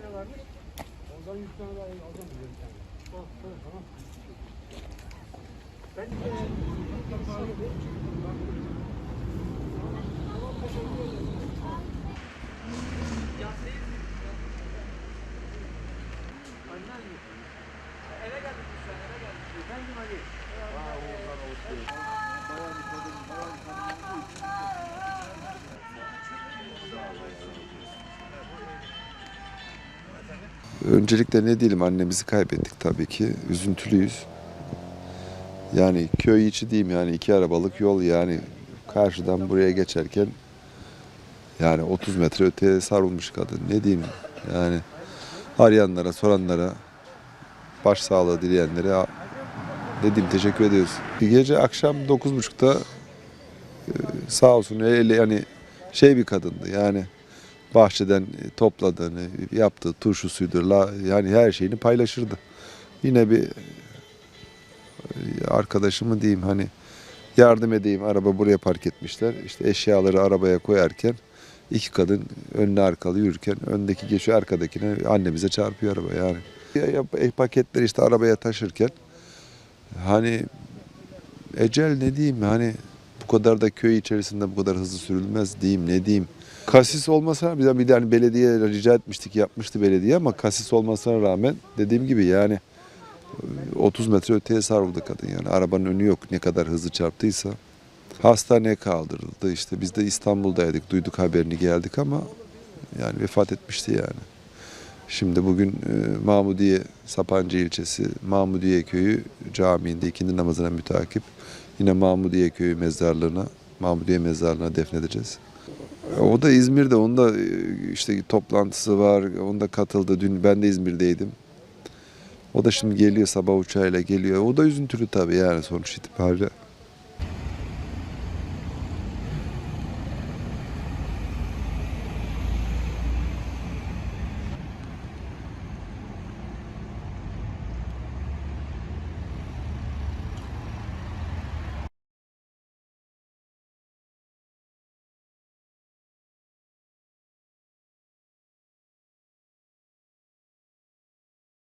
tane varmış? Ondan 100 tane daha alacağım bir tane. Oh, tamam. tamam. Ben de Eve geldik biz şu an, eve geldik. Efendim Ali. Öncelikle ne diyelim annemizi kaybettik tabii ki. Üzüntülüyüz. Yani köy içi diyeyim yani iki arabalık yol yani karşıdan buraya geçerken yani 30 metre öteye sarılmış kadın. Ne diyeyim yani arayanlara soranlara başsağlığı dileyenlere ne diyeyim teşekkür ediyoruz. Bir gece akşam 9.30'da e, sağ olsun öyle yani şey bir kadındı yani bahçeden e, topladığını, yaptığı turşusuydur, la, yani her şeyini paylaşırdı. Yine bir e, arkadaşımı diyeyim hani yardım edeyim araba buraya park etmişler. İşte eşyaları arabaya koyarken iki kadın önüne arkalı yürürken öndeki geçiyor arkadakine annemize çarpıyor araba yani. Ya, ya, e, paketleri işte arabaya taşırken hani ecel ne diyeyim hani bu kadar da köy içerisinde bu kadar hızlı sürülmez diyeyim ne diyeyim. Kasis olmasa bir de bir de hani belediye rica etmiştik yapmıştı belediye ama kasis olmasına rağmen dediğim gibi yani e, 30 metre öteye savruldu kadın yani arabanın önü yok ne kadar hızlı çarptıysa. Hastaneye kaldırıldı işte biz de İstanbul'daydık duyduk haberini geldik ama yani vefat etmişti yani. Şimdi bugün e, Mahmudiye Sapancı ilçesi Mahmudiye köyü camiinde ikindi namazına mütakip yine Mahmudiye köyü mezarlığına Mahmudiye mezarlığına defnedeceğiz. O da İzmir'de, onda e, işte toplantısı var, onda katıldı. Dün ben de İzmir'deydim. O da şimdi geliyor sabah uçağıyla geliyor. O da üzüntülü tabii yani sonuç itibariyle.